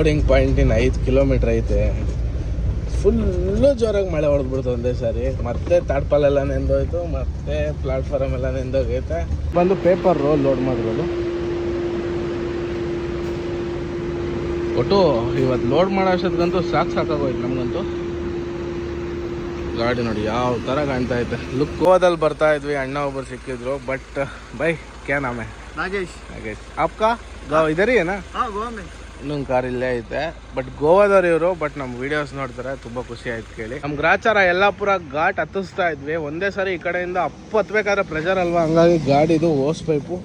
Loading ಪಾಯಿಂಟಿನ ಐದು kilometre ಐತೆ. Full ಜೋರಾಗಿ ಮಳೆ ಹೊಡೆದ್ಬಿಡ್ತು ಒಂದೇ ಸಾರಿ. ಮತ್ತೆ ತಾಡ್ಪಾಲೆಲ್ಲ ನೆಂದೋಯ್ತು ಮತ್ತೆ ಪ್ಲಾಟ್ಫಾರಮ್ ಎಲ್ಲ ನೆಂದೋಗೈತೆ. ಬಂದು ಪೇಪರ್ ರೋಲ್ ಲೋಡ್ ಮಾಡಿರೋದು ಒಟ್ಟು ಇವತ್ತು ಲೋಡ್ ಮಾಡೋ ಅಷ್ಟೊತ್ತಿಗಂತೂ ಸಾಕು ಸಾಕಾಗೋಯ್ತು ನಮಗಂತೂ. ಗಾಡಿ ನೋಡಿ ಯಾವ ಥರ ಕಾಣ್ತಾ ಇದೆ ಲುಕ್ ಗೋವಾದಲ್ಲಿ ಬರ್ತಾ ಇದ್ವಿ ಅಣ್ಣ ಒಬ್ಬರು ಸಿಕ್ಕಿದ್ರು ಬಟ್ ಬೈ ಕ್ಯಾ ನಾಮೆ ನಾಗೇಶ್. ನಾಗೇಶ್. ಆಪ್ಕಾ ಇದರಿ ಏನಾ? ಇನ್ನೊಂದು ಕಾರ್ ಇಲ್ಲೇ ಐತೆ. ಬಟ್ ಗೋವಾದವ್ರು ಇವರು ಬಟ್ ನಮ್ಮ ವಿಡಿಯೋಸ್ ನೋಡ್ತಾರೆ, ತುಂಬಾ ಖುಷಿ ಆಯ್ತು ಕೇಳಿ. ನಮ್ ಗ್ರಾಚಾರ ಯಲ್ಲಾಪುರ ಘಾಟ್ ಹತ್ತಿಸ್ತಾ ಇದ್ವಿ. ಒಂದೇ ಸಾರಿ ಈ ಕಡೆಯಿಂದ ಅಪ್ಪ ಹತ್ಬೇಕಾದ್ರೆ ಪ್ರೆಷರ್ ಅಲ್ವಾ? ಹಂಗಾಗಿ ಗಾಡಿದು ಓಸ್ ಪೈಪು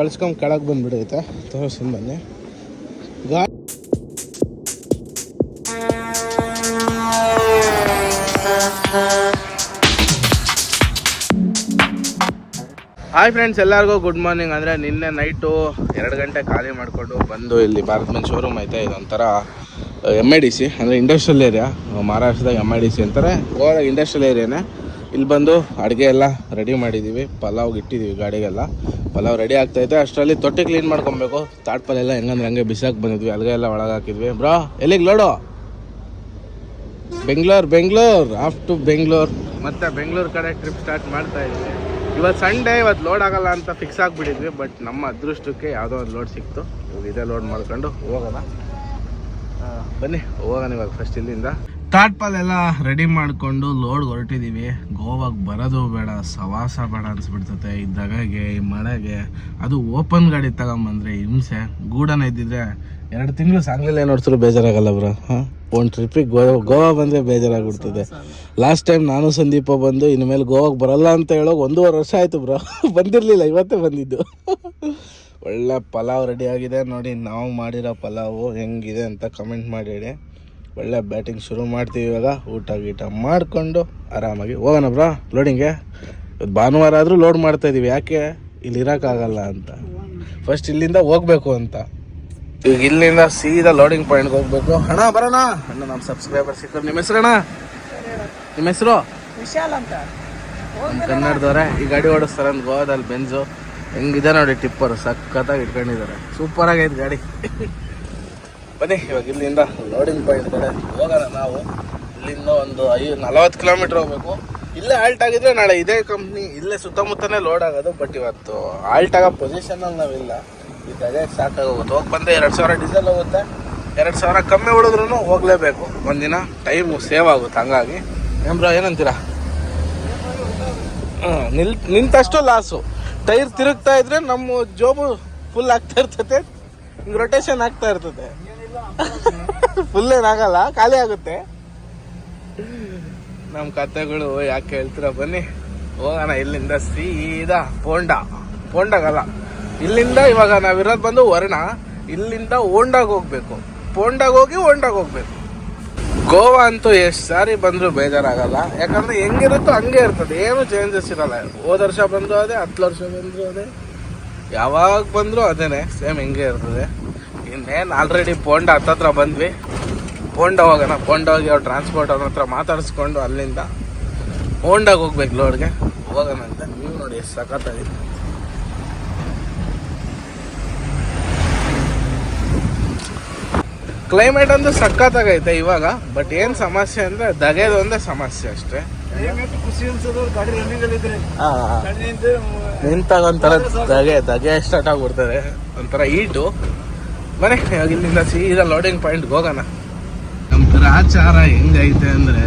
ಕಳ್ಸ್ಕೊಂಡ್ ಕೆಳಗೆ ಬಂದ್ಬಿಡೈತೆ. ತೋರಿಸ್ಕೊಂಡ್ ಬನ್ನಿ. ಗಾ ಹಾಯ್ ಫ್ರೆಂಡ್ಸ್ ಎಲ್ಲರಿಗೂ ಗುಡ್ ಮಾರ್ನಿಂಗ್ ಅಂದರೆ ನಿನ್ನೆ ನೈಟು ಎರಡು ಗಂಟೆ ಖಾಲಿ ಮಾಡಿಕೊಂಡು ಬಂದು ಇಲ್ಲಿ ಭಾರತ್ ಮನ್ ಶೋರೂಮ್ ಐತೆ ಇದೊಂಥರ ಎಂ ಐ ಡಿ ಸಿ ಅಂದರೆ ಇಂಡಸ್ಟ್ರಿಯಲ್ ಏರಿಯಾ ಮಹಾರಾಷ್ಟ್ರದಾಗ ಎಂ ಐ ಡಿ ಸಿ ಅಂತಾರೆ. ಗೋವಾದಾಗ ಇಂಡಸ್ಟ್ರಿಯಲ್ ಏರಿಯಾನೇ ಇಲ್ಲಿ ಬಂದು ಅಡುಗೆ ಎಲ್ಲ ರೆಡಿ ಮಾಡಿದ್ದೀವಿ ಪಲಾವ್ಗೆ ಇಟ್ಟಿದ್ದೀವಿ ಗಾಡಿಗೆಲ್ಲ. ಪಲಾವ್ ರೆಡಿ ಆಗ್ತೈತೆ ಅಷ್ಟರಲ್ಲಿ ತೊಟ್ಟಿ ಕ್ಲೀನ್ ಮಾಡ್ಕೊಬೇಕು. ತಾಟ್ಪಲ್ಲೆಲ್ಲ ಹೆಂಗಂದ್ರೆ ಹಂಗೆ ಬಿಸಾಕಿ ಬಂದಿದ್ವಿ. ಅಲ್ಗೆ ಎಲ್ಲ ಒಳಗೆ ಹಾಕಿದ್ವಿ. ಬ್ರಾ, ಎಲ್ಲಿಗೆ load? Bengaluru Bengaluru off to Bengaluru. ಮತ್ತೆ ಬೆಂಗ್ಳೂರು ಕಡೆ ಟ್ರಿಪ್ ಸ್ಟಾರ್ಟ್ ಮಾಡ್ತಾ ಇದ್ವಿ ಇವತ್ತು ಸಂಡೇ ಇವತ್ತು ಲೋಡ್ ಆಗಲ್ಲ ಅಂತ ಫಿಕ್ಸ್ ಆಗಿಬಿಟ್ಟಿದ್ವಿ ಬಟ್ ನಮ್ಮ ಅದೃಷ್ಟಕ್ಕೆ ಯಾವುದೋ ಒಂದು ಲೋಡ್ ಸಿಕ್ತು. ಇವಾಗ ಇದೇ ಲೋಡ್ ಮಾಡ್ಕೊಂಡು ಹೋಗೋಣ. ಬನ್ನಿ, ಹೋಗೋಣ ಇವಾಗ ಫಸ್ಟ್ ಇಲ್ಲಿಂದ. ತಾಟ್ಪಾಲ್ ಎಲ್ಲ ರೆಡಿ ಮಾಡಿಕೊಂಡು ಲೋಡ್ ಹೊರಟಿದ್ದೀವಿ ಗೋವಾಗೆ ಬರೋದು ಬೇಡ, ಸವಾಸ ಬೇಡ ಅನ್ಸ್ಬಿಡ್ತತೆ. ಈ ದಗಗೆ, ಈ ಮಳೆಗೆ, ಅದು ಓಪನ್ ಗಾಡಿ ತಗೊಂಬಂದ್ರೆ ಹಿಂಸೆ. ಗೂಡನ ಇದ್ದಿದ್ರೆ ಎರಡು ತಿಂಗಳು ಸಾಂಗ್ಲಿಲ್ಲ ನೋಡ್ತಿದ್ರು ಬೇಜಾರಾಗಲ್ಲ ಬ್ರೋ. ಹಾಂ? ಒಂದು ಟ್ರಿಪ್ಪಿಗೆ ಗೋವಾ ಗೋವಾ ಬಂದರೆ ಬೇಜಾರಾಗ್ಬಿಡ್ತದೆ. ಲಾಸ್ಟ್ ಟೈಮ್ ನಾನು ಸಂದೀಪ ಬಂದು, ಇನ್ಮೇಲೆ ಗೋವಾಗೆ ಬರಲ್ಲ ಅಂತ ಹೇಳೋ ಒಂದೂವರೆ ವರ್ಷ ಆಯಿತು ಬ್ರ. ಬಂದಿರಲಿಲ್ಲ, ಇವತ್ತೇ ಬಂದಿದ್ದು. ಒಳ್ಳೆ ಪಲಾವ್ ರೆಡಿ ಆಗಿದೆ. ನೋಡಿ, ನಾವು ಮಾಡಿರೋ ಪಲಾವು ಹೆಂಗಿದೆ ಅಂತ ಕಮೆಂಟ್ ಮಾಡಿ ಒಳ್ಳೆ ಬ್ಯಾಟಿಂಗ್ ಶುರು ಮಾಡ್ತೀವಿ ಇವಾಗ. ಊಟ ಗೀಟ ಮಾಡಿಕೊಂಡು ಆರಾಮಾಗಿ ಹೋಗೋಣ ಬ್ರಾ ಲೋಡಿಂಗೆ ಇವತ್ತು ಭಾನುವಾರ ಆದರೂ ಲೋಡ್ ಮಾಡ್ತಾ ಮಾಡ್ತಾಯಿದ್ದೀವಿ ಯಾಕೆ? ಇಲ್ಲಿ ಇರೋಕ್ಕಾಗಲ್ಲ ಅಂತ. ಫಸ್ಟ್ ಇಲ್ಲಿಂದ ಹೋಗಬೇಕು ಅಂತ. ಈಗ ಇಲ್ಲಿಂದ ಸೀದಾ ಲೋಡಿಂಗ್ ಪಾಯಿಂಟ್ಗೆ ಹೋಗ್ಬೇಕು. ಅಣ್ಣ ಬರೋಣ. ಅಣ್ಣ ನಮ್ಮ ಸಬ್ಸ್ಕ್ರೈಬರ್ ಸಿಕ್ಕರು ನಿಮ್ಮ ಹೆಸರು ಅಣ್ಣ? ನಿಮ್ಮ ಹೆಸರು? ವಿಶಾಲ್ ಅಂತ. ಕನ್ನಡದವ್ರೆ. ಈ ಗಾಡಿ ಓಡಿಸ್ತಾರೆ ಅಂತ ಗೋವಾದಲ್ಲಿ ಬೆಂಜು ಹೆಂಗಿದೆ ನೋಡಿ ಟಿಪ್ಪರ್. ಸಖತ್ತಾಗಿ ಇಟ್ಕೊಂಡಿದ್ದಾರೆ. ಸೂಪರ್ ಸೂಪರಾಗೈತೆ ಗಾಡಿ. ಬನ್ನಿ, ಇವಾಗ ಇಲ್ಲಿಂದ ಲೋಡಿಂಗ್ ಪಾಯಿಂಟ್ ಕಡೆ ಹೋಗೋಣ ನಾವು. ಇಲ್ಲಿಂದ ಒಂದು ಐದು ನಲವತ್ತು ಕಿಲೋಮೀಟ್ರ್ ಹೋಗ್ಬೇಕು. ಇಲ್ಲೇ ಆಲ್ಟ್ ಆಗಿದ್ರೆ ನಾಳೆ ಇದೇ ಕಂಪ್ನಿ ಇಲ್ಲೇ ಸುತ್ತಮುತ್ತನೇ ಲೋಡ್ ಆಗೋದು ಬಟ್ ಇವತ್ತು ಆಲ್ಟ್ ಆಗೋ ಪೊಸಿಷನಲ್ಲಿ ನಾವಿಲ್ಲ. ಇದ್ದಾಗೆ ಸಾಕಾಗೋಗುತ್ತೆ. ಹೋಗಿ ಬಂದೆ ಎರಡು ಸಾವಿರ ಡೀಸೆಲ್ ಹೋಗುತ್ತೆ. ಎರಡು ಸಾವಿರ ಕಮ್ಮಿ ಹೊಡೆದ್ರೂ ಹೋಗಲೇಬೇಕು. ಒಂದಿನ ಟೈಮು ಸೇವ್ ಆಗುತ್ತೆ ಹಂಗಾಗಿ. ಏಮ್ರ, ಏನಂತೀರಾ? ಹಾಂ ನಿಲ್ ನಿಂತಷ್ಟು ಲಾಸು ಟೈರ್ ತಿರುಗ್ತಾ ಇದ್ರೆ ನಮ್ಮ ಜೋಬು ಫುಲ್ ಆಗ್ತಾ ಇರ್ತದೆ. ಹಿಂಗ್ ರೊಟೇಷನ್ ಆಗ್ತಾ ಇರ್ತದೆ. ಫುಲ್ ಏನಾಗಲ್ಲ ಖಾಲಿ ಆಗುತ್ತೆ. ನಮ್ಮ ಕತೆಗಳು ಯಾಕೆ ಹೇಳ್ತೀರ ಬನ್ನಿ. ಹೋಗೋಣ, ಇಲ್ಲಿಂದ ಸೀದಾ ಪೋಂಡ. ಪೋಂಡಾಗಲ್ಲ. ಇಲ್ಲಿಂದ ಇವಾಗ ನಾವಿರೋದು ಬಂದು ವರ್ಣ. ಇಲ್ಲಿಂದ ಓಂಡಾಗ ಹೋಗ್ಬೇಕು. ಪೋಂಡಾಗ ಹೋಗಿ ಓಂಡಾಗ ಹೋಗ್ಬೇಕು. ಗೋವಾ ಅಂತೂ ಎಷ್ಟು ಸಾರಿ ಬಂದರೂ ಬೇಜಾರಾಗಲ್ಲ. ಯಾಕಂದ್ರೆ ಹೆಂಗಿರುತ್ತೋ ಹಂಗೆ ಇರ್ತದೆ. ಏನು ಚೇಂಜಸ್ ಇರಲ್ಲ. ಹೋದ ವರ್ಷ ಬಂದರೂ ಅದೇ, ಹತ್ತು ವರ್ಷ ಬಂದರೂ ಅದೇ. ಯಾವಾಗ ಬಂದರೂ ಅದೇನೆ ಸೇಮ್ ಹಿಂಗೆ ಇರ್ತದೆ. ಇನ್ನೇನು ಆಲ್ರೆಡಿ ಬೋಂಡ ಹತ್ತತ್ರ ಬಂದ್ವಿ. ಬೋಂಡ ಹೋಗೋಣ ಬೋಂಡ ಹೋಗಿ ಅವ್ರು ಟ್ರಾನ್ಸ್ಪೋರ್ಟ್ ಅವ್ರ ಹತ್ರ ಮಾತಾಡಿಸ್ಕೊಂಡು ಅಲ್ಲಿಂದ. ಬೋಂಡಾಗ ಹೋಗ್ಬೇಕು ಲೋಡ್ಗೆ ಹೋಗೋಣ ಅಂತ. ನೀವು ನೋಡಿ ಎಷ್ಟು ಸಖತ್ತಾಗಿದೆ. ಕ್ಲೈಮೇಟ್ ಅಂದ್ರೆ ಸಖತ್ತಾಗೈತೆ ಇವಾಗ ಬಟ್ ಏನು ಸಮಸ್ಯೆ ಅಂದ್ರೆ ದಗೆದು ಒಂದೇ ಸಮಸ್ಯೆ ಅಷ್ಟೇ. ನಿಂತಾಗ ಒಂಥರ ದಗೆ ದಗೆ ಸ್ಟಾರ್ಟ್ ಆಗ್ಬಿಡ್ತದೆ. ಒಂಥರ ಈಟು. ಬನ್ನಿ ಇವಾಗ ಇಲ್ಲಿಂದ ಸೀದಾ ಲೋಡಿಂಗ್ ಪಾಯಿಂಟ್ಗೆ ಹೋಗೋಣ. ನಮ್ಮ ಗ್ರಾಚಾರ ಹೆಂಗೈತೆ ಅಂದರೆ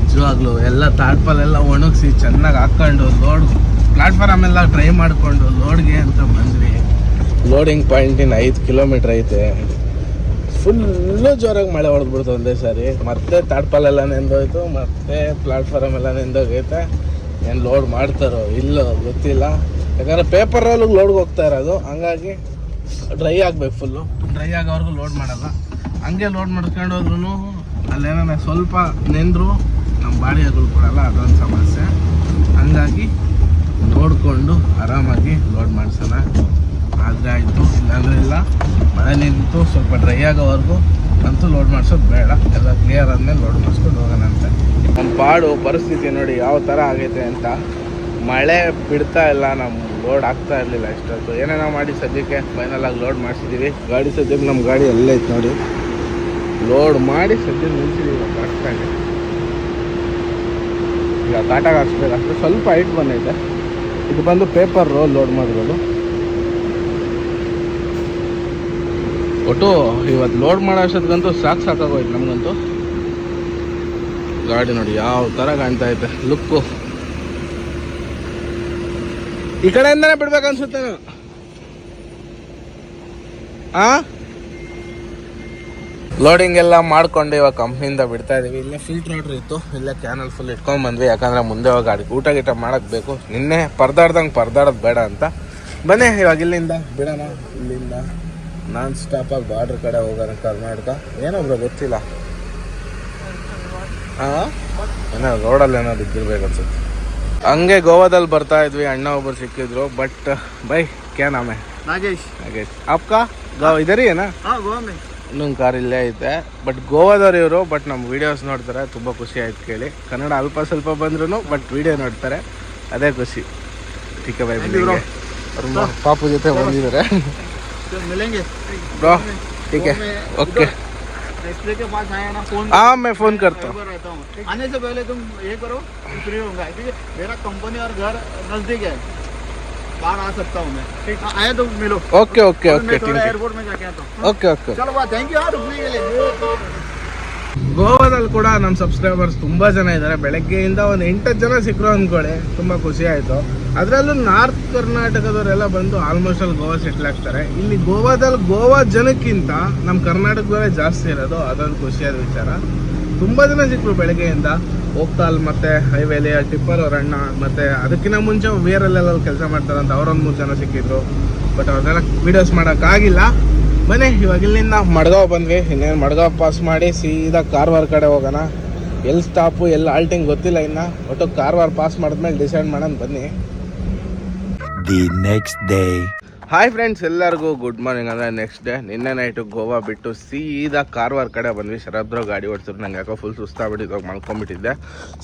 ನಿಜವಾಗ್ಲೂ ಎಲ್ಲ ತಾಟ್ಪಾಲ್ ಎಲ್ಲ ಒಣಗಿಸಿ ಚೆನ್ನಾಗಿ ಹಾಕ್ಕೊಂಡು ಲೋಡ್ ಪ್ಲಾಟ್ಫಾರಮ್ ಎಲ್ಲ ಟ್ರೈ ಮಾಡಿಕೊಂಡು ಲೋಡ್ಗೆ ಅಂತ ಬಂದ್ವಿ. ಲೋಡಿಂಗ್ ಪಾಯಿಂಟಿನ ಐದು ಕಿಲೋಮೀಟ್ರ್ ಐತೆ. ಫುಲ್ಲು ಜೋರಾಗಿ ಮಳೆ ಹೊಡೆದ್ಬಿಡ್ತು ಒಂದೇ ಸಾರಿ. ಮತ್ತೆ ತಾಟ್ಪಾಲೆಲ್ಲ ನೆಂದೋಯ್ತು ಮತ್ತೆ ಪ್ಲಾಟ್ಫಾರಮ್ ಎಲ್ಲ ನೆಂದೋಗೈತೆ. ಏನು ಲೋಡ್ ಮಾಡ್ತಾರೋ ಇಲ್ಲೋ ಗೊತ್ತಿಲ್ಲ. ಯಾಕಂದ್ರೆ ಪೇಪರ್ ರೋಲಿಗೆ ಲೋಡ್ಗೆ ಹೋಗ್ತಾ ಇರೋದು. ಹಂಗಾಗಿ ಡ್ರೈ ಆಗ್ಬೇಕು ಫುಲ್ಲು ಡ್ರೈ ಆಗೋವರೆಗೂ ಲೋಡ್ ಮಾಡಲ್ಲ. ಹಂಗೆ ಲೋಡ್ ಮಾಡ್ಕೊಂಡು ಹೋದ್ರೂ ಅಲ್ಲೇನ ಸ್ವಲ್ಪ ನೆಂದ್ರು ನಮ್ಮ ಬಾಡಿಗೆಗಳು ಕೊಡಲ್ಲ, ಅದೊಂದು ಸಮಸ್ಯೆ. ಹಂಗಾಗಿ ನೋಡಿಕೊಂಡು ಆರಾಮಾಗಿ ಲೋಡ್ ಮಾಡಿಸೋಣ. ಆದರೆ ಆಯಿತು, ಇಲ್ಲಾಂದ್ರೆ ಇಲ್ಲ. ಮಳೆ ನಿಂತು ಸ್ವಲ್ಪ ಡ್ರೈ ಆಗೋವರೆಗೂ ಅಂತೂ ಲೋಡ್ ಮಾಡಿಸೋದು ಬೇಡ. ಎಲ್ಲ ಕ್ಲಿಯರ್ ಆದಮೇಲೆ ಲೋಡ್ ಮಾಡಿಸ್ಕೊಂಡು ಹೋಗೋಣ ಅಂತ ನಮ್ಮ ಪಾಡು ಪರಿಸ್ಥಿತಿ ನೋಡಿ ಯಾವ ಥರ ಆಗೈತೆ ಅಂತ. ಮಳೆ ಬಿಡ್ತಾ ಇಲ್ಲ ನಮ್ಮ ಲೋಡ್ ಆಗ್ತಾ ಇರಲಿಲ್ಲ ಇಷ್ಟೊತ್ತು. ಏನೇನೋ ಮಾಡಿ ಸದ್ಯಕ್ಕೆ ಫೈನಲ್ ಆಗಿ ಲೋಡ್ ಮಾಡಿಸಿದ್ದೀವಿ ಗಾಡಿ ಸದ್ಯಕ್ಕೆ ನಮ್ಮ ಗಾಡಿ ಅಲ್ಲೇ ಐತೆ ನೋಡಿ. ಲೋಡ್ ಮಾಡಿ ಸದ್ಯ ನಿಲ್ಸಿದೀವಿ ಕರೆಕ್ಟಾಗಿ ಈಗ ಕಾಟಾಗ ಹಾಕ್ಸ್ಬೇಕು. ಅಷ್ಟೇ ಸ್ವಲ್ಪ ಹೈಟ್ ಬಂದೈತೆ. ಇದು ಬಂದು ಪೇಪರ್ ರೋಲ್ ಲೋಡ್ ಮಾಡಿರೋದು ಒಟ್ಟು ಇವತ್ತು ಲೋಡ್ ಮಾಡೋ ಅಷ್ಟೊತ್ತಿಗಂತೂ ಸಾಕು ಸಾಕಾಗೋಯ್ತು ನಮಗಂತೂ. ಗಾಡಿ ನೋಡಿ, ಯಾವ ಥರ ಕಾಣ್ತಾ ಐತೆ. ಲುಕ್ಕು ಈ ಕಡೆಯಿಂದನೇ ಬಿಡ್ಬೇಕು ಅನ್ಸುತ್ತೆ ಲೋಡಿಂಗ್ ಎಲ್ಲ ಮಾಡ್ಕೊಂಡು ಇವಾಗ ಕಂಪ್ನಿಯಿಂದ ಬಿಡ್ತಾ ಇದೀವಿ. ಇಲ್ಲೇ ಫಿಲ್ಟರ್ ಆರ್ಡ್ರ್ ಇತ್ತು. ಇಲ್ಲೇ ಕ್ಯಾನಲ್ ಫುಲ್ ಇಟ್ಕೊಂಡ್ ಬಂದ್ವಿ. ಯಾಕಂದ್ರೆ ಮುಂದೆ ಹೋಗಿ ಗಾಡಿ ಊಟ ಗೀಟ ಮಾಡಕ್ ಬೇಕು. ನಿನ್ನೆ ಪರ್ದಾಡ್ದಂಗೆ ಪರ್ದಾಡೋದು ಬೇಡ ಅಂತ. ಬನ್ನಿ, ಇವಾಗ ಇಲ್ಲಿಂದ ಬಿಡೋಣ. ಇಲ್ಲಿಂದ ನಾನ್ ಸ್ಟಾಪ್ ಆಗಿ ಬಾರ್ಡ್ರ್ ಕಡೆ ಹೋಗೋಣ ಕರ್ನಾಟಕ. ಏನೋ ಬ್ರೋ ಗೊತ್ತಿಲ್ಲ. ಆ? ಏನೋ ರೋಡಲ್ಲಿ ಏನೋ ಬಿದ್ದಿರ್ಬೇಕು ಅನ್ಸುತ್ತೆ. ಹಂಗೆ ಗೋವಾದಲ್ಲಿ ಬರ್ತಾ ಇದ್ವಿ ಅಣ್ಣ ಒಬ್ಬರು ಸಿಕ್ಕಿದ್ರು ಬಟ್ uh, ಬೈ ಕ್ಯಾ ನಾಮೆ ನಾಗೇಶ್. ನಾಗೇಶ್. ಅಪ್ಕಾ? ಇದರಿ ಏನಾ? ಇನ್ನೊಂದು ಕಾರ್ ಇಲ್ಲೇ ಐತೆ. ಬಟ್ ಗೋವಾದವ್ರು ಇವರು ಬಟ್ ನಮ್ಮ ವಿಡಿಯೋಸ್ ನೋಡ್ತಾರೆ ತುಂಬ ಖುಷಿ ಆಯ್ತು ಕೇಳಿ. ಕನ್ನಡ ಅಲ್ಪ ಸ್ವಲ್ಪ ಬಂದ್ರು ಬಟ್ ವಿಡಿಯೋ ನೋಡ್ತಾರೆ. ಅದೇ ಖುಷಿ. ಟೀಕೆ ಬೈ ಪಾಪು ಜೊತೆ ಬಂದಿದ್ದಾರೆ ಬ್ರೋ ಟೀಕೆ ಓಕೆ डिस्प्ले के पास आया ना फ़ोन हाँ मैं फ़ोन करता हूँ। आने से पहले तुम ये करो फ्री होगा ठीक है? मेरा कंपनी और घर नज़दीक है। बाहर आ सकता हूँ मैं। ठीक हाँ, आया तो मिलो। ओके ओके ओके एयरपोर्ट में जाके आता हूँ। Okay okay. चलो थैंक यू यार रुकने के लिए। ಗೋವಾದಲ್ಲಿ ಕೂಡ ನಮ್ಮ ಸಬ್ಸ್ಕ್ರೈಬರ್ಸ್ ತುಂಬ ಜನ ಇದ್ದಾರೆ ಬೆಳಗ್ಗೆಯಿಂದ ಒಂದು ಎಂಟತ್ತು ಜನ ಸಿಕ್ಕರು ಅಂದ್ಕೊಳ್ಳಿ ತುಂಬ ಖುಷಿ ಆಯಿತು. ಅದರಲ್ಲೂ ನಾರ್ತ್ ಕರ್ನಾಟಕದವರೆಲ್ಲ ಬಂದು ಆಲ್ಮೋಸ್ಟ್ ಅಲ್ಲಿ ಗೋವಾ ಸೆಟ್ಲ್ ಆಗ್ತಾರೆ. ಇಲ್ಲಿ ಗೋವಾದಲ್ಲಿ ಗೋವಾ ಜನಕ್ಕಿಂತ ನಮ್ಮ ಕರ್ನಾಟಕದವರೇ ಜಾಸ್ತಿ ಇರೋದು. ಅದೊಂದು ಖುಷಿಯಾದ ವಿಚಾರ. ತುಂಬ ಜನ ಸಿಕ್ಕರು ಬೆಳಗ್ಗೆಯಿಂದ. ಹೋಗ್ತಾಲ್ ಮತ್ತೆ ಹೈವೇಲಿ, ಟಿಪ್ಪರ್ ಅವ್ರ ಅಣ್ಣ ಮತ್ತೆ ಅದಕ್ಕಿಂತ ಮುಂಚೆ ವೇರಲ್ಲೆಲ್ಲ ಕೆಲಸ ಮಾಡ್ತಾರಂತ ಅವರೊಂದು ಮೂರು ಜನ ಸಿಕ್ಕಿದ್ರು. ಬಟ್ ಅವ್ರನ್ನೆಲ್ಲ ವಿಡಿಯೋಸ್ ಮಾಡೋಕ್ಕಾಗಿಲ್ಲ ಬನ್ನಿ, ಇವಾಗ ಇಲ್ಲಿಂದ ಮಡ್ಗಾವ್ ಬಂದ್ವಿ. ಇನ್ನೇನು ಮಡ್ಗಾವ್ ಪಾಸ್ ಮಾಡಿ ಸೀದಾ ಕಾರವಾರ ಕಡೆ ಹೋಗೋಣ. ಎಲ್ಲಿ ಸ್ಟಾಪು ಎಲ್ಲಿ ಆಲ್ಟಿಂಗ್ ಗೊತ್ತಿಲ್ಲ ಇನ್ನು. ಒಟ್ಟು ಕಾರವಾರ ಪಾಸ್ ಮಾಡಿದ್ಮೇಲೆ ಡಿಸೈಡ್ ಮಾಡೋಣ, ಬನ್ನಿ. The next day. Hi friends ಎಲ್ಲರಿಗೂ ಗುಡ್ ಮಾರ್ನಿಂಗ್ ಅಂದರೆ ನೆಕ್ಸ್ಟ್ ಡೇ ನಿನ್ನೆ ನೈಟು ಗೋವಾ ಬಿಟ್ಟು ಸೀದಾ ಕಾರವಾರ ಕಡೆ ಬಂದ್ವಿ. ಶರಬ್ರು ಗಾಡಿ ಓಡಿಸಿದ್ರು. ನಂಗೆ ಯಾಕೋ ಫುಲ್ ಸುಸ್ತಾಗ್ಬಿಟ್ಟಿದ್ದು ಇವಾಗ ಮಲ್ಕೊಂಡ್ಬಿಟ್ಟಿದ್ದೆ.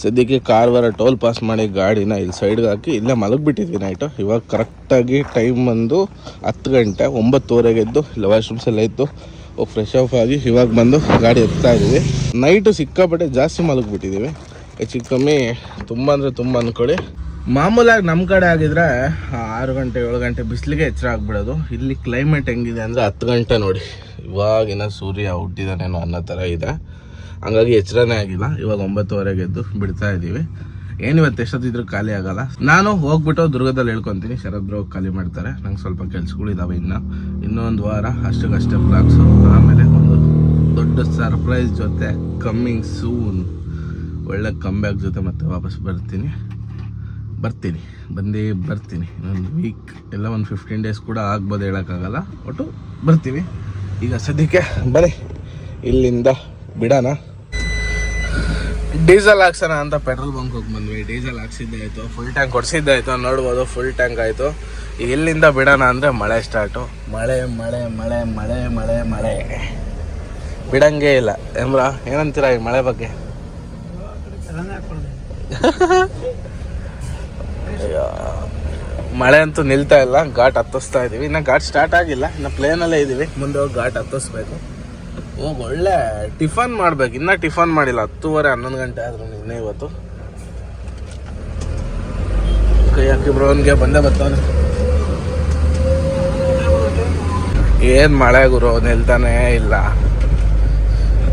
ಸದ್ಯಕ್ಕೆ ಕಾರವಾರ ಟೋಲ್ ಪಾಸ್ ಮಾಡಿ ಗಾಡಿನ ಇಲ್ಲಿ ಸೈಡ್ಗೆ ಹಾಕಿ ಇಲ್ಲೇ ಮಲಗಿಬಿಟ್ಟಿದ್ವಿ ನೈಟು ಇವಾಗ ಕರೆಕ್ಟಾಗಿ ಟೈಮ್ ಬಂದು ಹತ್ತು ಗಂಟೆ ಒಂಬತ್ತುವರೆಗೆ ಎದ್ದು ಇಲ್ಲ ವಾಶ್ರೂಮ್ಸ್ ಎಲ್ಲ ಇತ್ತು. ಹೋಗಿ ಫ್ರೆಶ್ ಆಫ್ ಆಗಿ ಇವಾಗ ಬಂದು ಗಾಡಿ ಎತ್ತಾ ಇದ್ದೀವಿ. ನೈಟು ಸಿಕ್ಕಾಪಟ್ಟೆ ಜಾಸ್ತಿ ಮಲಗಿಬಿಟ್ಟಿದ್ದೀವಿ. ಹೆಚ್ಚು ಕಮ್ಮಿ ತುಂಬ ಅಂದರೆ ತುಂಬ ಅಂದ್ಕೊಳ್ಳಿ ಮಾಮೂಲಾಗಿ ನಮ್ಮ ಕಡೆ ಆಗಿದ್ರೆ ಆರು ಗಂಟೆ, ಏಳು ಗಂಟೆ ಬಿಸಿಲಿಗೆ ಎಚ್ಚರ ಆಗ್ಬಿಡೋದು. ಇಲ್ಲಿ ಕ್ಲೈಮೇಟ್ ಹೆಂಗಿದೆ ಅಂದರೆ ಹತ್ತು ಗಂಟೆ ನೋಡಿ. ಇವಾಗಿನ ಸೂರ್ಯ ಹುಟ್ಟಿದಾನೇನೋ ಅನ್ನೋ ಥರ ಇದೆ. ಹಂಗಾಗಿ ಎಚ್ಚರನೇ ಆಗಿಲ್ಲ. ಇವಾಗ ಒಂಬತ್ತುವರೆಗೆ ಎದ್ದು ಬಿಡ್ತಾ ಇದ್ದೀವಿ. ಏನು ಇವತ್ತು ಎಷ್ಟೊತ್ತಿದ್ರು ಖಾಲಿ ಆಗಲ್ಲ. ನಾನು ಹೋಗ್ಬಿಟ್ಟು ದುರ್ಗದಲ್ಲಿ ಹೇಳ್ಕೊತೀನಿ. ಬ್ರೋ ಖಾಲಿ ಮಾಡ್ತಾರೆ. ನಂಗೆ ಸ್ವಲ್ಪ ಕೆಲಸಗಳಿದ್ದಾವೆ ಇನ್ನು. ಇನ್ನೊಂದು ವಾರ ಅಷ್ಟಕ್ಕಷ್ಟೇ ಬ್ಲಾಗ್ಸು ಆಮೇಲೆ ಒಂದು ದೊಡ್ಡ ಸರ್ಪ್ರೈಸ್ ಜೊತೆ ಕಮ್ಮಿಂಗ್ ಸೂನ್ ಒಳ್ಳೆ ಕಂಬ್ಯಾಕ್ ಜೊತೆ ಮತ್ತೆ ವಾಪಸ್ ಬರ್ತೀನಿ. ಬರ್ತೀನಿ. ಬಂದೇ ಬರ್ತೀನಿ. ಒಂದು ವೀಕ್ ಎಲ್ಲ ಒಂದು ಫಿಫ್ಟೀನ್ ಡೇಸ್ ಕೂಡ ಆಗ್ಬೋದು ಹೇಳೋಕ್ಕಾಗಲ್ಲ. ಒಟ್ಟು ಬರ್ತೀವಿ. ಈಗ ಸದ್ಯಕ್ಕೆ ಬನ್ನಿ. ಇಲ್ಲಿಂದ ಬಿಡೋಣ. ಡೀಸೆಲ್ ಹಾಕ್ಸೋಣ ಅಂತ ಪೆಟ್ರೋಲ್ ಬಂಕ್ ಹೋಗಿ ಬಂದ್ವಿ. ಡೀಸೆಲ್ ಹಾಕ್ಸಿದ್ದೆ ಆಯಿತು. ಫುಲ್ ಟ್ಯಾಂಕ್ ಕೊಡಿಸಿದ್ದಾಯಿತು ನೋಡ್ಬೋದು ಫುಲ್ ಟ್ಯಾಂಕ್ ಆಯಿತು. ಇಲ್ಲಿಂದ ಬಿಡೋಣ ಅಂದರೆ ಮಳೆ ಸ್ಟಾರ್ಟು ಮಳೆ ಮಳೆ ಮಳೆ ಮಳೆ ಮಳೆ ಮಳೆ. ಬಿಡಂಗೇ ಇಲ್ಲ. ಎಂಬ್ರ ಏನಂತೀರ ಈ ಮಳೆ ಬಗ್ಗೆ? ಮಳೆ ಅಂತೂ ನಿಲ್ತಾ ಇಲ್ಲ, ಘಾಟ್ ಹತ್ತಿಸ್ತಾ ಇದೀವಿ. ಇನ್ನು ಘಾಟ್ ಸ್ಟಾರ್ಟ್ ಆಗಿಲ್ಲ, ಇನ್ನು ಪ್ಲೇನಲ್ಲೇ ಇದೀವಿ. ಮುಂದೆ ಹೋಗಿ ಘಾಟ್ ಹತ್ತಿಸ್ಬೇಕು. ಹೋಗಿ ಒಳ್ಳೆ ಟಿಫನ್ ಮಾಡ್ಬೇಕು. ಇನ್ನ ಟಿಫನ್ ಮಾಡಿಲ್ಲ, ಹತ್ತುವರೆ, ಹನ್ನೊಂದು ಗಂಟೆ ಆದ್ರೂ ನಿನ್ನೆ ಇವತ್ತು. ಕೈ ಹಾಕಿ ಬ್ರೋನ್ಗೆ ಬಂದೇ ಬರ್ತಾನೆ ಏನು ಮಳೆ ಗುರು, ನಿಲ್ತಾನೆ ಇಲ್ಲ.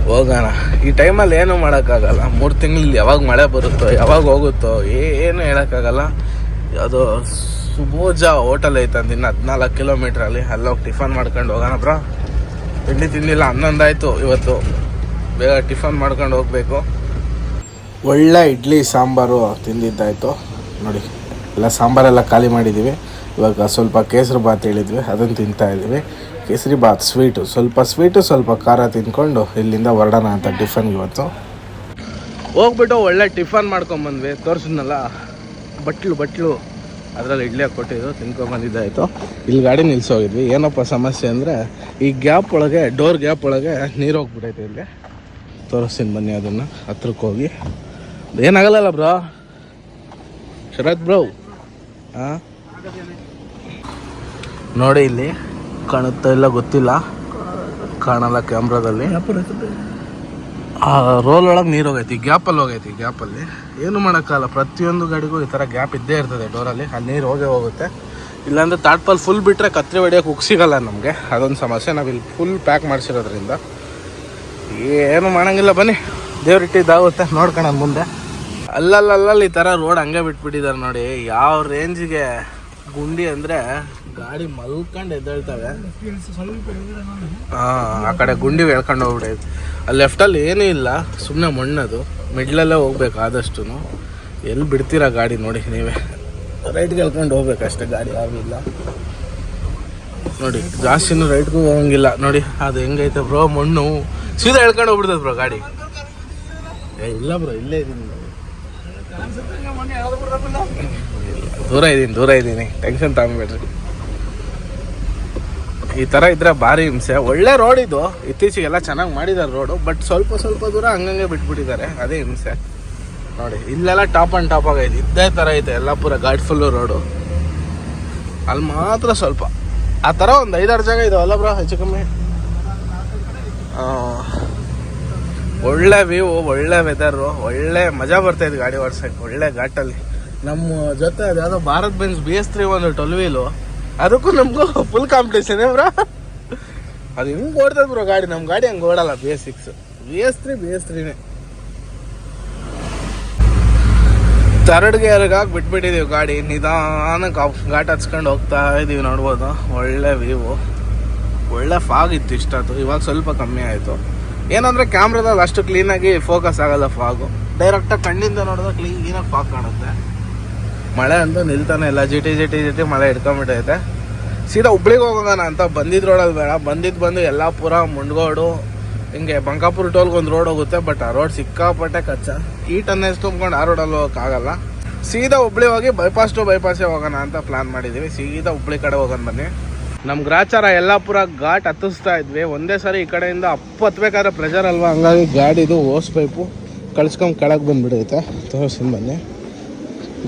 ಹೋಗೋಣ. ಈ ಟೈಮಲ್ಲಿ ಏನು ಮಾಡೋಕ್ಕಾಗಲ್ಲ. ಮೂರು ತಿಂಗಳಲ್ಲಿ ಯಾವಾಗ ಮಳೆ ಬರುತ್ತೋ, ಯಾವಾಗ ಹೋಗುತ್ತೋ, ಏನು ಹೇಳೋಕ್ಕಾಗಲ್ಲ. ಅದು ಸುಬೋಜ ಹೋಟೆಲ್ ಐತಂತ ಇನ್ನು ಹದಿನಾಲ್ಕು ಕಿಲೋಮೀಟ್ರಲ್ಲಿ ಅಲ್ಲೋಗಿ ಟಿಫನ್ ಮಾಡ್ಕೊಂಡು ಹೋಗೋಣ ಬ್ರೋ. ತಿಂಡಿ ತಿಂದಿಲ್ಲ, ಹನ್ನೊಂದಾಯ್ತು ಇವತ್ತು. ಬೇಗ ಟಿಫನ್ ಮಾಡ್ಕೊಂಡು ಹೋಗ್ಬೇಕು. ಒಳ್ಳೆ ಇಡ್ಲಿ, ಸಾಂಬಾರು ತಿಂದಿದ್ದಾಯ್ತು. ನೋಡಿ, ಎಲ್ಲ ಸಾಂಬಾರೆಲ್ಲ ಖಾಲಿ ಮಾಡಿದ್ದೀವಿ ಇವಾಗ ಸ್ವಲ್ಪ ಕೇಸರಿ ಬಾತ್ ಹೇಳಿದ್ವಿ ಅದನ್ನು ತಿಂತಾ ಇದ್ದೀವಿ. ಕೇಸರಿ ಬಾತ್ ಸ್ವೀಟು, ಸ್ವಲ್ಪ ಸ್ವೀಟು, ಸ್ವಲ್ಪ ಖಾರ ತಿಂದ್ಕೊಂಡು ಇಲ್ಲಿಂದ ಹೊರಡೋಣ ಅಂತ ಟಿಫನ್ ಇವತ್ತು. ಹೋಗ್ಬಿಟ್ಟು ಒಳ್ಳೆ ಟಿಫನ್ ಮಾಡ್ಕೊಂಬಂದ್ವಿ, ತೋರಿಸಿದ್ನಲ್ಲ. ಬಟ್ಲು ಬಟ್ಲು. ಅದರಲ್ಲಿ ಇಡ್ಲಿ ಕೊಟ್ಟಿದ್ದು ತಿನ್ಕೊಂಬಂದಿದ್ದಾಯಿತು ಇಲ್ಲಿ ಗಾಡಿ ನಿಲ್ಸೋಗಿದ್ವಿ. ಏನಪ್ಪ ಸಮಸ್ಯೆ ಅಂದರೆ, ಈ ಗ್ಯಾಪ್ ಒಳಗೆ, ಡೋರ್ ಗ್ಯಾಪ್ ಒಳಗೆ ನೀರು ಹೋಗ್ಬಿಟ್ಟೈತೆ ಇಲ್ಲಿ. ತೋರಿಸ್ತೀನಿ ಬನ್ನಿ ಅದನ್ನು ಹತ್ರಕ್ಕೆ ಹೋಗಿ. ಏನಾಗಲ್ಲ ಬ್ರೋ? ಶರತ್ ಬ್ರೋ? ಹಾಂ ನೋಡಿ ಇಲ್ಲಿ, ಕಾಣುತ್ತಾ ಇಲ್ಲ ಗೊತ್ತಿಲ್ಲ. ಕಾಣಲ್ಲ ಕ್ಯಾಮ್ರಾದಲ್ಲಿ. ಆ ರೋಲ್ ಒಳಗೆ ನೀರು ಹೋಗೈತಿ ಗ್ಯಾಪಲ್ಲಿ ಹೋಗೈತಿ ಗ್ಯಾಪಲ್ಲಿ ಏನು ಮಾಡೋಕ್ಕಲ್ಲ, ಪ್ರತಿಯೊಂದು ಗಾಡಿಗೂ ಈ ಥರ ಗ್ಯಾಪ್ ಇದ್ದೇ ಇರ್ತದೆ ಡೋರಲ್ಲಿ ಅಲ್ಲಿ. ನೀರು ಹೋಗೇ ಹೋಗುತ್ತೆ. ಇಲ್ಲಾಂದರೆ ತಾಟ್ಪಲ್ ಫುಲ್ ಬಿಟ್ಟರೆ ಕತ್ತರಿ ಹೊಡಿಯೋಕೆ ಉಗ್ ಸಿಗಲ್ಲ ನಮಗೆ. ಅದೊಂದು ಸಮಸ್ಯೆ. ನಾವು ಇಲ್ಲಿ ಫುಲ್ ಪ್ಯಾಕ್ ಮಾಡಿಸಿರೋದ್ರಿಂದ. ಏನು ಮಾಡೋಂಗಿಲ್ಲ, ಬನ್ನಿ. ದೇವ್ರಿಟ್ಟಿದ್ದಾಗುತ್ತೆ ನೋಡ್ಕೊಳ ಮುಂದೆ. ಅಲ್ಲಲ್ಲಲ್ಲಲ್ಲಿ ಈ ಥರ ರೋಡ್ ಹಂಗೆ ಬಿಟ್ಬಿಟ್ಟಿದ್ದಾರೆ ನೋಡಿ. ಯಾವ ರೇಂಜಿಗೆ ಗುಂಡಿ ಅಂದರೆ ಗಾಡಿ ಮಲ್ಕೊಂಡು ಎದ್ದೇಳ್ತವೆ. ಹಾಂ ಆ ಕಡೆ ಗುಂಡಿ ಎಳ್ಕೊಂಡು ಹೋಗ್ಬಿಟ್ಟೈತೆ ಅಲ್ಲಿ ಲೆಫ್ಟಲ್ಲಿ ಏನೂ ಇಲ್ಲ ಸುಮ್ಮನೆ ಮಣ್ಣದು. ಮಿಡ್ಲಲ್ಲೇ ಹೋಗ್ಬೇಕು ಆದಷ್ಟು ಎಲ್ಲಿ ಬಿಡ್ತೀರಾ ಗಾಡಿ ನೋಡಿ ನೀವೇ. ರೈಟ್ಗೆ ಎಳ್ಕೊಂಡು ಹೋಗ್ಬೇಕಷ್ಟೇ, ಗಾಡಿ ಯಾವಿಲ್ಲ ನೋಡಿ, ಜಾಸ್ತಿನೂ ರೈಟ್ಗೂ ಹೋಗಂಗಿಲ್ಲ. ನೋಡಿ, ಅದು ಹೆಂಗೈತೆ ಬ್ರೋ ಮಣ್ಣು. ಸೀದಾ ಎಳ್ಕೊಂಡು ಹೋಗ್ಬಿಡ್ತದೆ ಬ್ರೋ ಗಾಡಿ. ಏ, ಇಲ್ಲ ಬ್ರೋ ಇಲ್ಲೇ ಇದೀನಿ. ದೂರ ಇದ್ದೀನಿ ದೂರ ಇದ್ದೀನಿ. ಟೆನ್ಷನ್ ತಗೊಂಬೇಡ್ರಿ ಈ ಥರ ಇದ್ರೆ ಭಾರಿ ಹಿಂಸೆ. ಒಳ್ಳೆ ರೋಡ್ ಇದು. ಇತ್ತೀಚೆಗೆಲ್ಲ ಚೆನ್ನಾಗಿ ಮಾಡಿದ್ದಾರೆ ರೋಡು ಬಟ್ ಸ್ವಲ್ಪ ಸ್ವಲ್ಪ ದೂರ ಹಂಗಂಗೆ ಬಿಟ್ಬಿಟ್ಟಿದ್ದಾರೆ. ಅದೇ ಹಿಂಸೆ. ನೋಡಿ, ಇಲ್ಲೆಲ್ಲ ಟಾಪ್ ಆ್ಯಂಡ್ ಟಾಪ್ ಆಗೈತೆ ಇದ್ದೇ ಥರ ಐತೆ ಎಲ್ಲ ಪೂರ ಗಾಡ್ ಫುಲ್ಲು ರೋಡು ಅಲ್ಲಿ ಮಾತ್ರ ಸ್ವಲ್ಪ. ಆ ಥರ ಒಂದು ಐದಾರು ಜಾಗ ಇದಾವಲ್ಲ ಬ್ರೋ ಹೆಚ್ಚು ಕಮ್ಮಿ? ಒಳ್ಳೆ ವ್ಯೂ ಒಳ್ಳೆ ವೆದರು ಒಳ್ಳೆ ಮಜಾ ಬರ್ತಾಯಿದೆ ಗಾಡಿ ಓಡ್ಸಕ್ಕೆ. ಒಳ್ಳೆ ಘಾಟಲ್ಲಿ. ನಮ್ಮ ಜೊತೆ ಅದ್ಯಾವುದೋ Bharat Benz B S three ಒಂದು ಟ್ವೆಲ್ ವೀಲು ಅದಕ್ಕೂ ನಮಗೂ ಫುಲ್ ಕಾಂಪಿಟೇಷನ್ ಬ್ರೋ ಅದು ಹಿಂಗೆ ಓಡ್ತದೆ ಬ್ರೋ ಗಾಡಿ? ನಮ್ಮ ಗಾಡಿ ಹಂಗೆ ಓಡಲ್ಲ B S six B S three B S ತ್ರೀನೇ third ಗೇರ್ಗಾಗಿ ಬಿಟ್ಬಿಟ್ಟಿದೀವಿ ಗಾಡಿ. ನಿಧಾನಕ್ಕೆ ಆಫ್ ಘಾಟ್ ಹಚ್ಕೊಂಡು ಹೋಗ್ತಾ ಇದೀವಿ ನೋಡ್ಬೋದು. ಒಳ್ಳೆ ವ್ಯೂವು ಒಳ್ಳೆ ಫಾಗ್ ಇತ್ತು ಇಷ್ಟತ್ತು. ಇವಾಗ ಸ್ವಲ್ಪ ಕಮ್ಮಿ ಆಯಿತು. ಏನಂದರೆ ಕ್ಯಾಮ್ರಾದಲ್ಲಿ ಅಷ್ಟು ಕ್ಲೀನಾಗಿ ಫೋಕಸ್ ಆಗಲ್ಲ ಫಾಗು ಡೈರೆಕ್ಟಾಗಿ ಕಣ್ಣಿಂದ ನೋಡಿದ್ರೆ ಕ್ಲೀನಾಗಿ ಫಾಗ್ ಕಾಣುತ್ತೆ. ಮಳೆ ಅಂತ ನಿಲ್ತಾನೆ ಇಲ್ಲ. ಜಿಟಿ ಜಿಟಿ ಜಿಟಿ ಮಳೆ ಹಿಡ್ಕೊಂಬಿಟ್ಟೈತೆ ಸೀದಾ ಹುಬ್ಳಿಗೆ ಹೋಗೋಣ ಅಂತ ಬಂದಿದ್ದು ರೋಡಲ್ಲಿ ಬೇಡ. ಬಂದಿದ್ದು ಬಂದು ಯಲ್ಲಾಪುರ, ಮುಂಡ್ಗೋಡು, ಹಿಂಗೆ ಬಂಕಾಪುರ ಟೋಲ್ಗೆ ಒಂದು ರೋಡ್ ಹೋಗುತ್ತೆ, ಬಟ್ ಆ ರೋಡ್ ಸಿಕ್ಕಾಪಟ್ಟೆ ಕಚ್ಚ. ಈ ಎಷ್ಟು ತುಂಬ್ಕೊಂಡು ಆ ರೋಡಲ್ಲಿ ಹೋಗೋಕ್ಕಾಗಲ್ಲ. ಸೀದಾ ಹುಬ್ಳಿ ಹೋಗಿ ಬೈಪಾಸ್ ಟು ಬೈಪಾಸೇ ಹೋಗೋಣ ಅಂತ ಪ್ಲಾನ್ ಮಾಡಿದ್ದೀವಿ ಸೀದಾ ಹುಬ್ಳಿ ಕಡೆ ಹೋಗೋಣ ಬನ್ನಿ. ನಮ್ಮ ಗ್ರಾಚಾರ ಯಲ್ಲಾಪುರ ಘಾಟ್ ಹತ್ತಿಸ್ತಾ ಇದ್ವಿ. ಒಂದೇ ಸಾರಿ ಈ ಕಡೆಯಿಂದ ಅಪ್ಪ ಹತ್ಬೇಕಾದ್ರೆ ಪ್ರೆಷರ್ ಅಲ್ವಾ? ಹಂಗಾಗಿ ಗಾಡಿದು ಓಸ್ ಪೈಪು ಕಳ್ಸ್ಕೊಂಡು ಕೆಳಗೆ ಬಂದುಬಿಡುತ್ತೆ ತೋರಿಸ್ತೀನಿ ಬನ್ನಿ.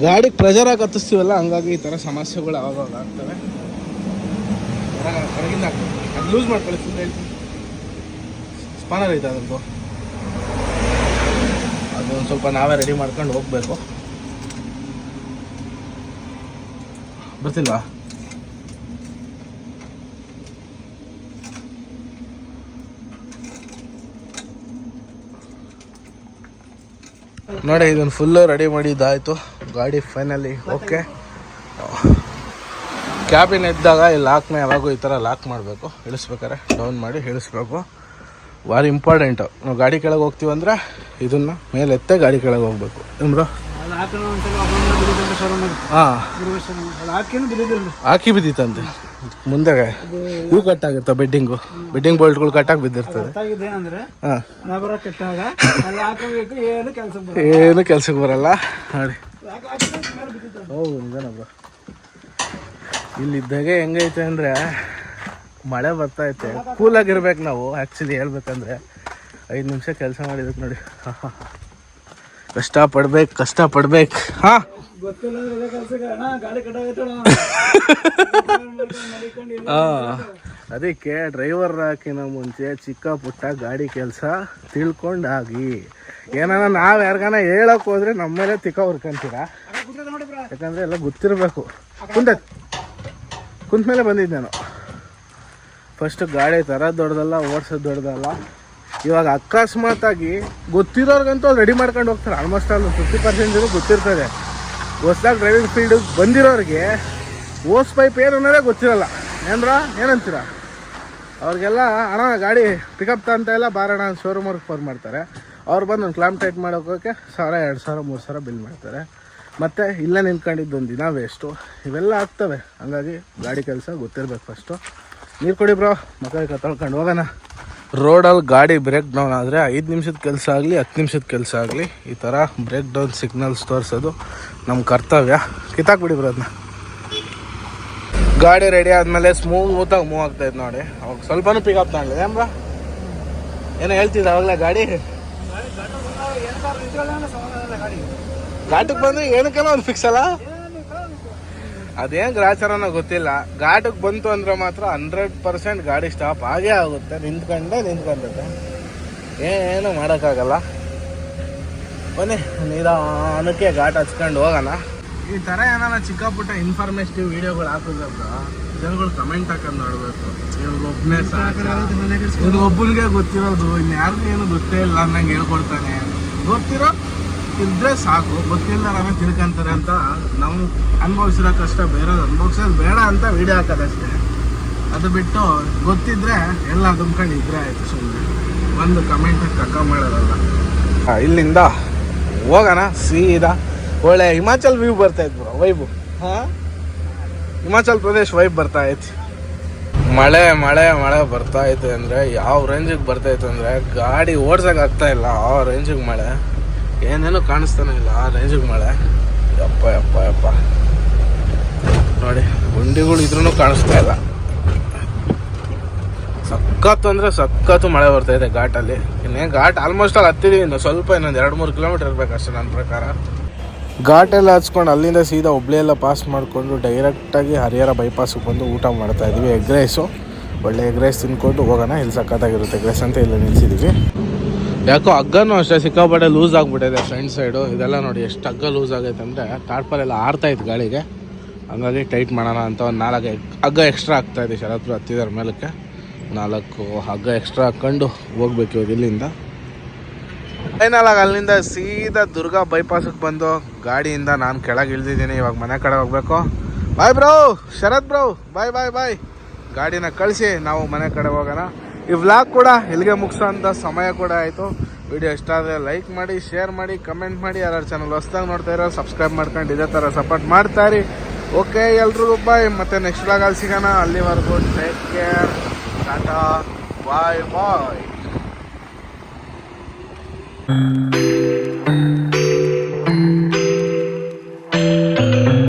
ಗಾಡಿಗೆ ಪ್ರೆಷರ್ ಆಗಿ ಹತ್ತಿಸ್ತೀವಲ್ಲ ಹಂಗಾಗಿ ಈ ಥರ ಸಮಸ್ಯೆಗಳು ಆಗ್ತವೆ. ಹೊರಗಿಂದ ಅದು ಲೂಸ್ ಮಾಡ್ಕೊಳ್ಳಿ ಫುಲ್ ಸ್ಪಾನರ್ ಐತೆ ಅದ್ರದ್ದು. ಅದೊಂದು ಸ್ವಲ್ಪ ನಾವೇ ರೆಡಿ ಮಾಡ್ಕೊಂಡು ಹೋಗ್ಬೇಕು. ಬರ್ತಿಲ್ವಾ? ನೋಡಿ ಇದನ್ನು ಫುಲ್ಲು ರೆಡಿ ಮಾಡಿದ್ದಾಯಿತು ಗಾಡಿ ಫೈನಲಿ ಓಕೆ ಕ್ಯಾಬಿನ್ ಇದ್ದಾಗ ಈ ಲಾಕ್ನ ಯಾವಾಗೂ ಈ ಥರ ಲಾಕ್ ಮಾಡಬೇಕು. ಇಳಿಸ್ಬೇಕಾರೆ ಡೌನ್ ಮಾಡಿ ಇಳಿಸ್ಬೇಕು. ಭಾರಿ ಇಂಪಾರ್ಟೆಂಟು ನಾವು ಗಾಡಿ ಕೆಳಗೆ ಹೋಗ್ತೀವಿ ಅಂದರೆ ಇದನ್ನು ಮೇಲೆ ಎತ್ತೆ ಗಾಡಿ ಕೆಳಗೆ ಹೋಗ್ಬೇಕು. ಏನ್ಬ್ರೋ ಹಾಂ. ಹಾಕಿ ಬಿದ್ದಿತ್ತಂತೆ. ಮುಂದೆ ಇವು ಕಟ್ಟಾಗುತ್ತೆ ಬೆಡ್ಡಿಂಗು ಬೆಡ್ಡಿಂಗ್ ಬೋಲ್ಟ್ಗಳು ಕಟ್ಟಾಗಿ ಬಿದ್ದಿರ್ತದೆ. ಹಾಂ. ಏನು ಕೆಲ್ಸಕ್ಕೆ ಬರಲ್ಲ. ನೋಡಿ. ಹೌದು ಇಲ್ಲಿದ್ದಾಗೆ ಹೆಂಗೈತೆ ಅಂದರೆ ಮಳೆ ಬರ್ತೈತೆ ಕೂಲಾಗಿರ್ಬೇಕು ನಾವು ಆ್ಯಕ್ಚುಲಿ ಹೇಳ್ಬೇಕಂದ್ರೆ ಐದು ನಿಮಿಷ ಕೆಲಸ ಮಾಡಿದಕ್ಕೆ ನೋಡಿ ಕಷ್ಟ ಪಡ್ಬೇಕು ಕಷ್ಟ ಪಡ್ಬೇಕು ಹಾಂ ಅದಕ್ಕೆ ಡ್ರೈವರ್ ಹಾಕಿನ ಮುಂಚೆ ಚಿಕ್ಕ ಪುಟ್ಟ ಗಾಡಿ ಕೆಲಸ ತಿಳ್ಕೊಂಡಾಗಿ ಏನಾನ ನಾವು ಯಾರಿಗಾನ ಹೇಳಕ್ ಹೋದ್ರೆ ನಮ್ಮ ಮೇಲೆ ತಿಕ್ಕ ಹುರ್ಕೊಂತೀರಾ? ಯಾಕಂದ್ರೆ ಎಲ್ಲ ಗೊತ್ತಿರಬೇಕು. ಕುಂತ ಕುಂತ ಮೇಲೆ ಬಂದಿದ್ದೆ ನಾನು. ಫಸ್ಟ್ ಗಾಡಿ ಥರ ದೊಡ್ಡದಲ್ಲ, ಓಡಿಸೋದು ದೊಡ್ಡದಲ್ಲ. ಇವಾಗ ಅಕಸ್ಮಾತಾಗಿ ಗೊತ್ತಿರೋರ್ಗಂತೂ ರೆಡಿ ಮಾಡ್ಕೊಂಡು ಹೋಗ್ತಾರೆ. ಆಲ್ಮೋಸ್ಟ್ ಆಲ್ ಫಿಫ್ಟಿ ಪರ್ಸೆಂಟ್ ಜನ ಗೊತ್ತಿರ್ತದೆ ಹೊಸ್ದಾಗಿ ಡ್ರೈವಿಂಗ್ ಫೀಲ್ಡ್ ಬಂದಿರೋರಿಗೆ ಓಸ್ ಪೈಪ್ ಏನು ಅನ್ನೋದೇ ಗೊತ್ತಿರಲ್ಲ. ಏನ್ರ? ಏನಂತೀರ? ಅವ್ರಿಗೆಲ್ಲ, ಅಣ್ಣ, ಗಾಡಿ ಪಿಕಪ್ ತಂತ ಎಲ್ಲ ಬಾರಣ ಅವ್ರಿಗೆ ಫೋನ್ ಮಾಡ್ತಾರೆ. ಅವ್ರು ಬಂದು ಒಂದು ಕ್ಲಾಮ್ ಟೈಟ್ ಮಾಡೋಕೆ ಸಾವಿರ ಎರಡು ಸಾವಿರ ಮೂರು ಸಾವಿರ ಬಿಲ್ ಮಾಡ್ತಾರೆ. ಮತ್ತು ಇಲ್ಲೇ ನಿಂತ್ಕೊಂಡಿದ್ದು ಒಂದು ದಿನ ವೇಸ್ಟು ಇವೆಲ್ಲ ಆಗ್ತವೆ. ಹಂಗಾಗಿ ಗಾಡಿ ಕೆಲಸ ಗೊತ್ತಿರಬೇಕು ಫಸ್ಟು ನೀರು ಕೊಡಿ ಬ್ರೋ ಮಕ್ಕಳಿಗೆ ತೊಳ್ಕೊಂಡು ಹೋಗೋಣ. ರೋಡಲ್ಲಿ ಗಾಡಿ ಬ್ರೇಕ್ ಡೌನ್ ಆದರೆ ಐದು ನಿಮಿಷದ ಕೆಲಸ ಆಗಲಿ, ಹತ್ತು ನಿಮಿಷದ ಕೆಲಸ ಆಗಲಿ, ಈ ಥರ ಬ್ರೇಕ್ ಡೌನ್ ಸಿಗ್ನಲ್ಸ್ ತೋರಿಸೋದು ನಮ್ಮ ಕರ್ತವ್ಯ. ಕಿತ್ತಾಕ್ಬಿಡಿ ಬ್ರೋ ಅದನ್ನ ಗಾಡಿ ರೆಡಿ ಆದಮೇಲೆ ಸ್ಮೂತಾಗಿ ಮೂವ್ ಆಗ್ತಾಯಿತ್ತು ನೋಡಿ. ಅವಾಗ ಸ್ವಲ್ಪನೂ ಪಿಕಪ್ ತಗೊಂಡಿದೆ ಏನು ಬ್ರೋ ಏನೋ ಹೇಳ್ತಿದ್ರು ಅವಾಗಲೇ ಗಾಡಿ? ಘಾಟಕ್ಕೆ ಬಂದ್ರೆ ಏನಕ್ಕೆಲ್ಲ ಒಂದು ಫಿಕ್ಸ್ ಅಲ್ಲ? ಅದೇನು ಗ್ರಾಚಾರನೋ ಗೊತ್ತಿಲ್ಲ. ಘಾಟಕ್ಕೆ ಬಂತು ಅಂದ್ರೆ ಮಾತ್ರ ಹಂಡ್ರೆಡ್ ಪರ್ಸೆಂಟ್ ಗಾಡಿ ಸ್ಟಾಪ್ ಆಗೇ ಆಗುತ್ತೆ. ನಿಂತ್ಕೊಂಡೆ ನಿಂತ್ಕೊಂಡತ್ತೆ ಏನು ಮಾಡೋಕ್ಕಾಗಲ್ಲ. ಬನ್ನಿ, ನಿಧಾನಕ್ಕೆ ಘಾಟ್ ಹಚ್ಕೊಂಡು ಹೋಗೋಣ. ಈ ಥರ ಏನಾರ ಚಿಕ್ಕ ಪುಟ್ಟ ಇನ್ಫಾರ್ಮೇಟಿವ್ ವಿಡಿಯೋಗಳು ಹಾಕಿದ್ರೆ ಜನಗಳು ಕಮೆಂಟ್ ಹಾಕೊಂಡು ನೋಡ್ಬೇಕು. ಇದು ಒಬ್ಬನಿಗೆ ಗೊತ್ತಿರೋದು ಇನ್ಯಾರಿಗೂ ಏನು ಗೊತ್ತೇ ಇಲ್ಲ ಅನ್ನಂಗೆ ಹೇಳ್ಕೊಡ್ತಾನೆ. ಗೊತ್ತಿರೋ ಇದ್ರೆ ಸಾಕು ಗೊತ್ತಿಲ್ಲ ನಾನು ತಿಳ್ಕೊಂತಾರೆ ಅಂತ ನಾವು ಅನುಭವಿಸಿರೋ ಕಷ್ಟ ಬೇರೆ ಅನುಭವಿಸೋದು ಬೇಡ ಅಂತ ವಿಡಿಯೋ ಹಾಕೋದಷ್ಟೇ. ಅದು ಬಿಟ್ಟು ಗೊತ್ತಿದ್ರೆ ಎಲ್ಲ ತುಂಬ್ಕೊಂಡು ಇದ್ರೆ ಆಯ್ತು ಸುಮ್ಮನೆ ಒಂದು ಕಮೆಂಟ್ ಕಕ್ಕ ಮಾಡೋದಲ್ಲ. ಇಲ್ಲಿಂದ ಹೋಗೋಣ ಸೀದಾ ಒಳ್ಳೆ ಹಿಮಾಚಲ್ ವ್ಯೂ ಬರ್ತಾ ಇದ್ರು ಬ್ರೋ ವೈಬು ಹಾಂ? ಹಿಮಾಚಲ್ ಪ್ರದೇಶ್ ವೈಬ್ ಬರ್ತಾ ಐತಿ. ಮಳೆ ಮಳೆ ಮಳೆ ಬರ್ತಾ ಐತೆ ಅಂದರೆ ಯಾವ ರೇಂಜಿಗೆ ಬರ್ತಾ ಐತೆ ಅಂದರೆ ಗಾಡಿ ಓಡ್ಸೋಕೆ ಆಗ್ತಾ ಇಲ್ಲ, ಆ ರೇಂಜಿಗೆ ಮಳೆ. ಏನೇನು ಕಾಣಿಸ್ತಾನೆ ಇಲ್ಲ, ಆ ರೇಂಜಿಗೆ ಮಳೆ. ಯಪ್ಪ ಯಪ್ಪ ಯಪ್ಪ. ನೋಡಿ, ಗುಂಡಿಗಳು ಇದ್ರೂ ಕಾಣಿಸ್ತಾ ಇಲ್ಲ. ಸಖತ್ತು ಅಂದರೆ ಸಖತ್ತು ಮಳೆ ಬರ್ತಾ ಇದೆ ಘಾಟಲ್ಲಿ. ಇನ್ನೇ ಘಾಟ್ ಆಲ್ಮೋಸ್ಟ್ ಅಲ್ಲಿ ಹತ್ತಿದೀವಿ ಇನ್ನು. ಸ್ವಲ್ಪ ಇನ್ನೊಂದು ಎರಡು ಮೂರು ಕಿಲೋಮೀಟರ್ ಇರಬೇಕು ಅಷ್ಟೇ ನನ್ನ ಪ್ರಕಾರ. ಘಾಟೆಲ್ಲ ಹಚ್ಕೊಂಡು ಅಲ್ಲಿಂದ ಸೀದಾ ಹುಬ್ಳಿ ಎಲ್ಲ ಪಾಸ್ ಮಾಡಿಕೊಂಡು ಡೈರೆಕ್ಟಾಗಿ ಹರಿಹರ ಬೈಪಾಸಿಗೆ ಬಂದು ಊಟ ಮಾಡ್ತಾ ಇದ್ದೀವಿ. ಎಗ್ ರೈಸು ಒಳ್ಳೆ ಎಗ್ ರೈಸ್ ತಿನ್ಕೊಂಡು ಹೋಗೋಣ. ಇಲ್ಲಿ ಸಕ್ಕತ್ತಾಗಿರುತ್ತೆ ಎಗ್ ರೈಸ್ ಅಂತ ಇಲ್ಲಿ ನಿಲ್ಸಿದ್ದೀವಿ ಯಾಕೋ ಹಗ್ಗನೂ ಅಷ್ಟೇ, ಸಿಕ್ಕಾಪಟ್ಟೆ ಲೂಸ್ ಆಗಿಬಿಟ್ಟಿದೆ ಫ್ರಂಟ್ ಸೈಡು ಇದೆಲ್ಲ ನೋಡಿ ಎಷ್ಟು ಹಗ್ಗ ಲೂಸ್ ಆಗೈತೆ ಅಂದರೆ ಟಾರ್ಪಲ್ ಎಲ್ಲ ಆರ್ತಾ ಇತ್ತು ಗಾಳಿಗೆ. ಹಂಗಾಗಿ ಟೈಟ್ ಮಾಡೋಣ ಅಂತ ಒಂದು ನಾಲ್ಕು ಹಗ್ಗ ಎಕ್ಸ್ಟ್ರಾ ಆಗ್ತಾ ಇದೆ ಶರತ್ರು ಹತ್ತಿದಾರ ಮೇಲಕ್ಕೆ. ನಾಲ್ಕು ಹಗ್ಗ ಎಕ್ಸ್ಟ್ರಾ ಹಾಕ್ಕೊಂಡು ಹೋಗ್ಬೇಕು ಇವಾಗ ಇಲ್ಲಿಂದ. ಫೈನಲ್ ಆಗಿ ಅಲ್ಲಿಂದ ಸೀದಾ ದುರ್ಗಾ ಬೈಪಾಸಿಗೆ ಬಂದು ಗಾಡಿಯಿಂದ ನಾನು ಕೆಳಗೆ ಇಳಿದಿದ್ದೀನಿ. ಇವಾಗ ಮನೆ ಕಡೆ ಹೋಗ್ಬೇಕು. Bye bro Sharath bro bye bye bye ಗಾಡಿನ ಕಳಿಸಿ, ನಾವು ಮನೆ ಕಡೆ ಹೋಗೋಣ. ಈ ವ್ಲಾಗ್ ಕೂಡ ಇಲ್ಲಿಗೆ ಮುಗಿಸೋ ಅಂತ ಸಮಯ ಕೂಡ ಆಯಿತು. ವಿಡಿಯೋ ಇಷ್ಟ ಆದರೆ ಲೈಕ್ ಮಾಡಿ ಶೇರ್ ಮಾಡಿ ಕಮೆಂಟ್ ಮಾಡಿ. ಯಾರು ಚಾನಲ್ ಹೊಸ್ದಾಗಿ ನೋಡ್ತಾ ಇರೋ ಸಬ್ಸ್ಕ್ರೈಬ್ ಮಾಡ್ಕೊಂಡು ಇದೇ ಥರ ಸಪೋರ್ಟ್ ಮಾಡ್ತಾರಿ ಓಕೆ ಎಲ್ರಿಗೂ ಬಾಯ್ ಮತ್ತೆ ನೆಕ್ಸ್ಟ್ ವ್ಲಾಗಲ್ಲಿ ಸಿಗೋಣ. ಅಲ್ಲಿವರೆಗೂ take care tata bye bye Mm-hmm.